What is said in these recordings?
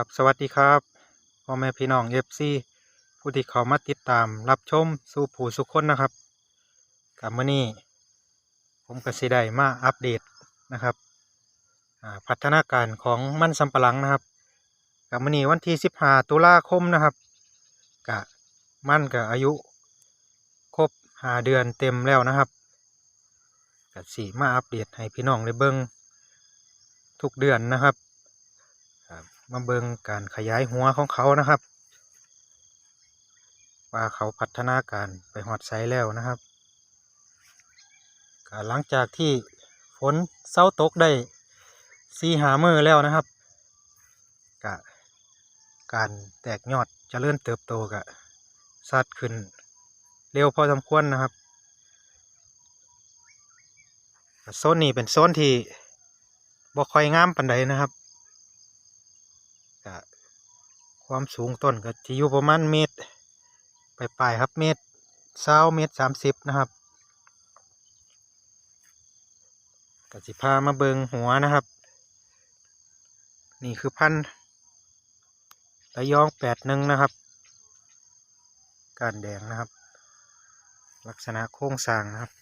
ครับสวัสดีครับพ่อแม่พี่น้องเอฟซีผู้ที่เขามาติดตามรับชมสู่ผู้สุขคนนะครับกับมื่อนี้ผมก็สิได้มาอัปเดตนะครับพัฒนาการของมันสำปะหลังนะครับกับมื่อนี้วันที่15ตุลาคมนะครับกะมันกับอายุครบห้าเดือนเต็มแล้วนะครับกะสีมาอัปเดตให้พี่น้องได้เบิ่งทุกเดือนนะครับ มาเบิ่งการขยายหัวของเขานะครับว่าเขาพัฒนาการไปหอดไซแล้วนะครับหลังจากที่ฝนเศร้าตกได้ซีหามือแล้วนะครับกะการแตกยอดเจริญเติบโตกะสัดขึ้นเร็วพอสมควรนะครับโซนนี้เป็นโซนที่บ่ค่อยงามปานใดนะครับ ก็ ความสูงต้นก็จะอยู่ประมาณเมตรปลายๆครับเมตรเศร้าเมตรสามสิบนะครับก็สิพามาเบิงหัวนะครับ นี่คือพันระยองแปดหนึ่งนะครับ การแดงนะครับ ลักษณะโครงสร้างนะครับ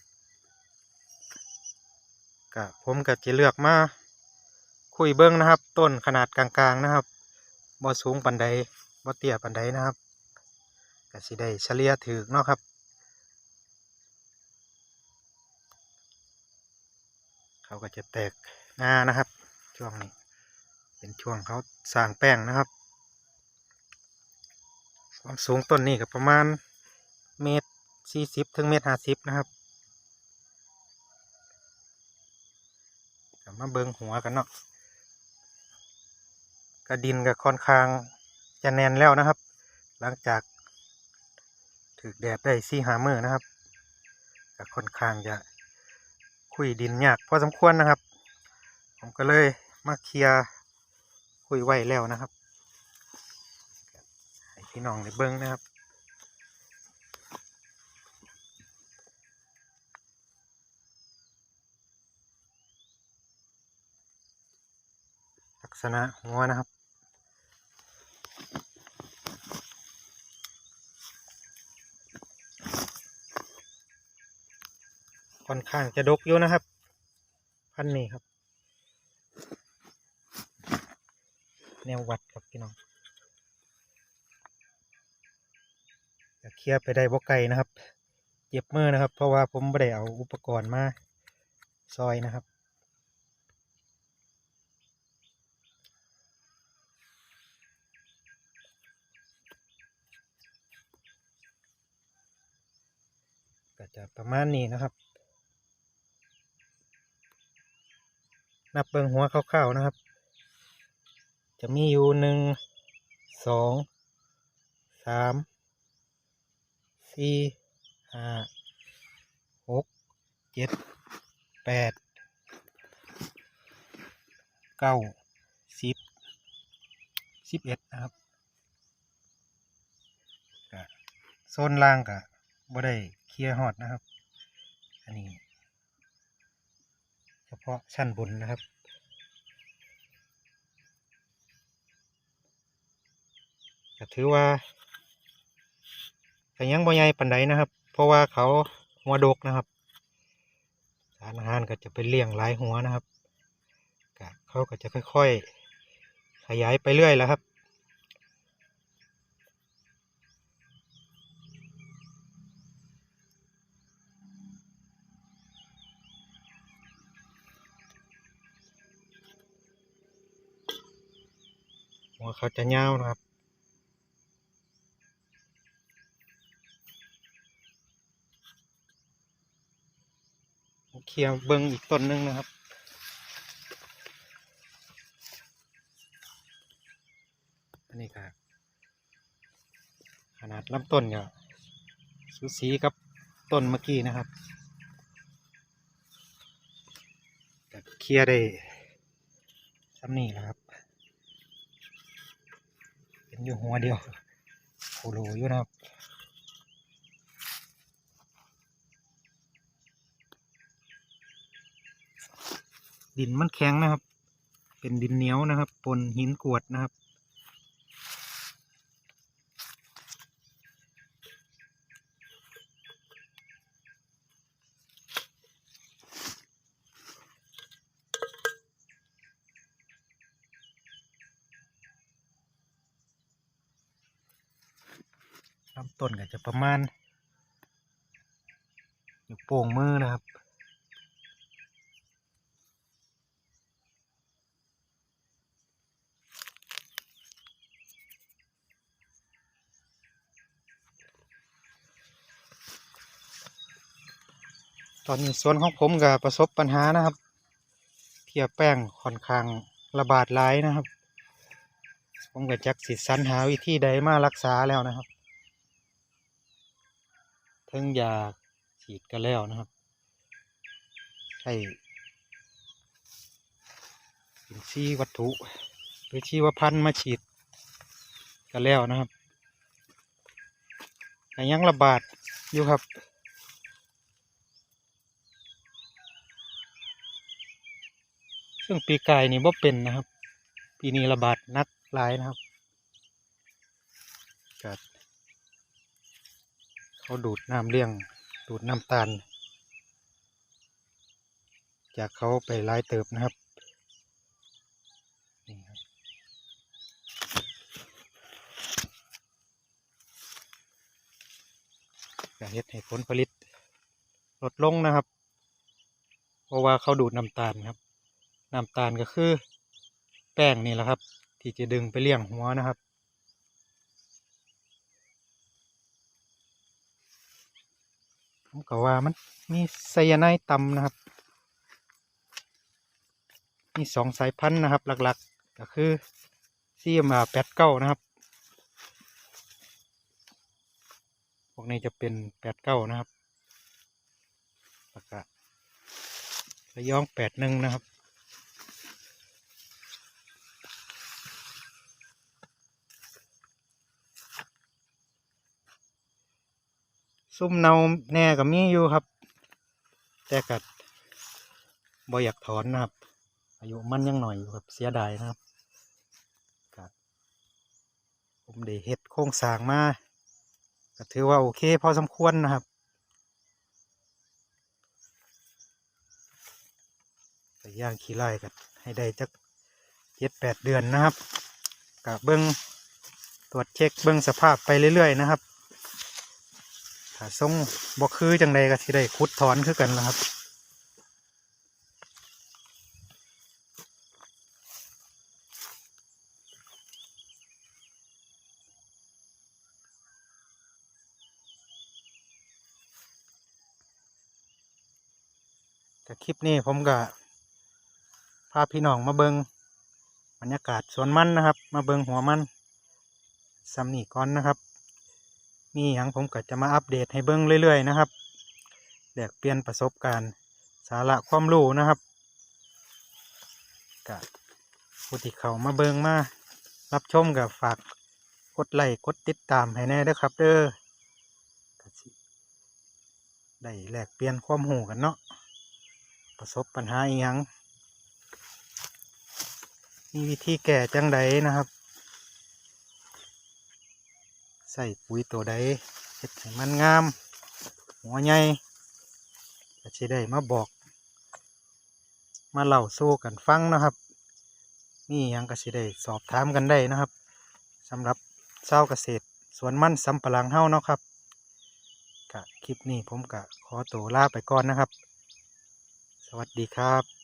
ก็ผมก็จะเลือกมาคุยเบิ้งนะครับ ต้นขนาดกลางๆนะครับ บ่สูงปันใดบ่เตี้ยปันใดนะครับก็สิได้เฉลี่ยถือเนาะครับเขาก็จะแตกงานะครับ ช่วงนี้ เป็นช่วงเขาสร้างแป้งนะครับ ความสูงต้นนี้ก็ประมาณเมตรสี่สิบถึงเมตรห้าสิบนะครับมาเบิงหัวกันเนาะ กระดินกับค่อนข้างจะแน่นแล้วนะครับ หลังจากถึกแดดได้สี่หามือนะครับก็ค่อนข้างจะคุยดินยากพอสมควรนะครับ ผมก็เลยมาเคลียร์คุยไว้แล้วนะครับให้พี่น้องได้เบิ้งนะครับลักษณะหัวนะครับ ค่อนข้างจะดกอยู่นะครับ พันนี้ครับ แนววัดครับพี่น้องจะเคลียร์ไปได้บ่ไกลนะครับเจ็บมือนะครับ เพราะว่าผมไม่ได้เอาอุปกรณ์มาซอยนะครับก็จะประมาณนี้นะครับ นับเบิงหัวคร่าวๆนะครับ จะมีอยู่หนึ่งสองสามสี่ห้าหกเจ็ดแปดเก้าสิบสิบเอ็ดนะครับโซนล่างก็บ่ได้เคลียร์ฮอดนะครับ อันนี้ พาะชั้นบนนะครับ ก็ถือว่าก็ยังบ่ใหญ่ปันใดนะครับ เพราะว่าเขาหัวดกนะครับสารอาหารก็จะเป็นเลี้ยงหลายหัวนะครับก็เขาก็จะค่อย ๆ ขยายไปเรื่อยแล้วครับ หัวเขาจะยานะครับ เคลียร์เบิ้งอีกต้นหนึงนะครับอันนี้ครับขนาดลำต้นก็สูสีกับต้นเมื่อกี้นะครับเคลียร์ได้ซ้ำนี่แหละครับ็นอยู่หัวเดียวโคโลอยู่นะครับดินมันแข็งนะครับ เป็นดินเหนียวนะครับ ปนหินกรวดนะครับ ต้นก็จะประมาณอยู่โป่งมือนะครับตอนนี้สวนของผมก็ประสบปัญหานะครับเพียแป้งค่อนข้างระบาดหลายนะครับ ผมก็จักสิสรรหาวิธีใดมารักษาแล้วนะครับ ทั้งยาฉีดกันแล้วนะครับใช้สินซีย์วัตถุ หรือชีวพันธุ์มาฉีดกันแล้วนะครับแต่ยังระบาดอยู่ครับซึ่งปีกายนี่บ่เป็นนะครับ ปีนี้ระบาดนักหลายนะครับ เขาดูดน้ำเลี้ยง ดูดน้ำตาล จากเขาไปหลายเติบนะครับนี่ครับก็เฮ็ดให้ผลผลิตลดลงนะครับ เพราะว่าเขาดูดน้ำตาลครับ น้ำตาลก็คือ แป้งนี่แหละครับ ที่จะดึงไปเลี้ยงหัวนะครับ ผมก็ว่ามันมีไซยาไนต์ต่ำนะครับ มีสองสายพันธุ์นะครับ หลักๆ ก็คือซีมาแปดเก้านะครับ พวกนี้จะเป็นแปดเก้านะครับแล้วก็ระยองแปดหนึ่งนะครับ ซุ่มเนาแน่ก็มีอยู่ครับ แต่กัดบ่อยากถอนนะครับ อายุมันยังหน่อยอยู่ครับเสียดายนะครับกัผมได้เฮ็ดโครงสางมาก็ถือว่าโอเคพอสมควรนะครับแต่ย่างขี้ไล่กันให้ได้จักเจ็ดแปดเดือนนะครับกับเบิ้องตรวจเช็คเบิ้องสภาพไปเรื่อยๆนะครับ ถ้าทรงบ่คือจังใดก็สิได้ขุดถอนคือกันล่ะครับแต่คลิปนี้ผมก็พาพี่น้องมาเบิงบรรยากาศสวนมันนะครับ มาเบิงหัวมันซัมนี่ก่อนนะครับ มีอย่างผมก็จะมาอัปเดตให้เบิ้งเรื่อย ๆ นะครับแลกเปลี่ยนประสบการณ์สาระความรู้นะครับกับผู้ที่เขามาเบิงมารับชมกับฝากกดไลค์กดติดตามให้แน่ด้อครับ เด้อได้แลกเปลี่ยนความหูกันเนาะประสบปัญหาอีหยังมีวิธีแก้จังใดนะครับ ใส่ปุ๋ยตัวใดเฮ็ดให้มันงาม หัวใหญ่ก็สิได้มาบอก มาเล่าสู้กันฟังนะครับมีหยังก็สิได้สอบถามกันได้นะครับสำหรับชาวเกษตรสวนมันสำปะหลังเฮาเนาะครับกะคลิปนี้ผมกะขอตัวลาไปก่อนนะครับ สวัสดีครับ